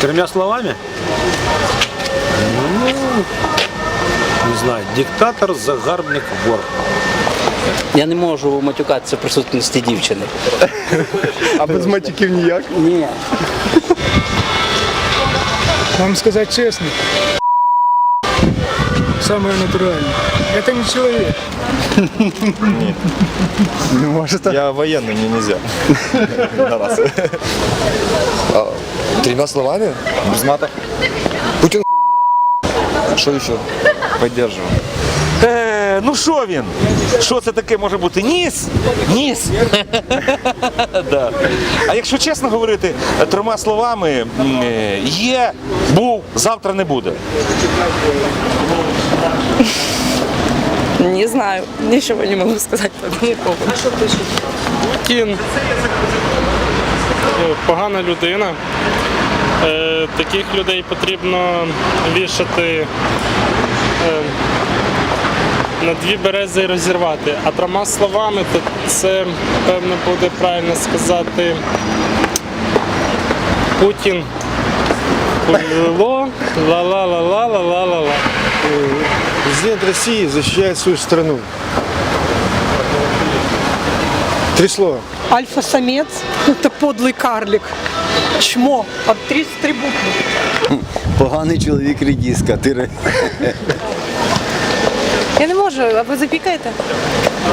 Тремя словами? Ну, не знаю, диктатор, загарбник, вор. Я не можу матюкатися в присутності дівчини. А без матюків ніяк. Ні. Вам сказать честно, самое натуральное. Это не человек. Не можете. Я военный, мне нельзя. На раз. Тремя словами? Без мата. Путин Что еще? Поддерживаю. Е, ну що він? Що це таке може бути? Ніс? Ніс. да. А якщо чесно говорити, трьома словами, є, був, завтра не буде. Не знаю, ничего не могу сказать по этому поводу. Путін е, погана людина. Е, Таких людей потрібно вішати е, на дві берези і розірвати. А трьома словами, то це певно буде правильно сказати Путін. Ло, ла-ла-ла-ла-ла-ла-ла. Президент России защищает свою страну. Три слова. Альфа-самец – это подлый карлик. Чмо. От 33 буквы. Поганий чоловік редіска. Ти Я не можу, а ви запікаєте?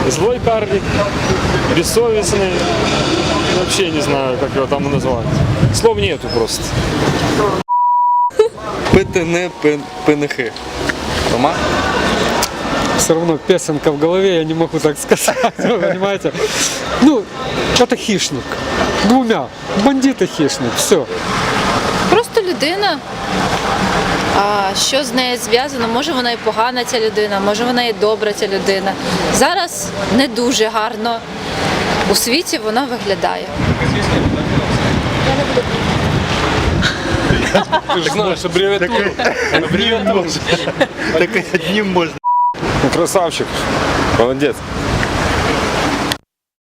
Злой карлик, бессовестный. Вообще не знаю, как его там назвать. Слов нету просто. Пити не пенихи. Тома? Все равно песенка в голове, я не могу так сказать, вы понимаете? Ну, это хищник. Двумя. Бандит и хищник, все. Людина. А що з нею зв'язано? Може вона і погана ця людина, може вона і добра ця людина. Зараз не дуже гарно у світі вона виглядає. Так одним можна. Красавчик. Молодець.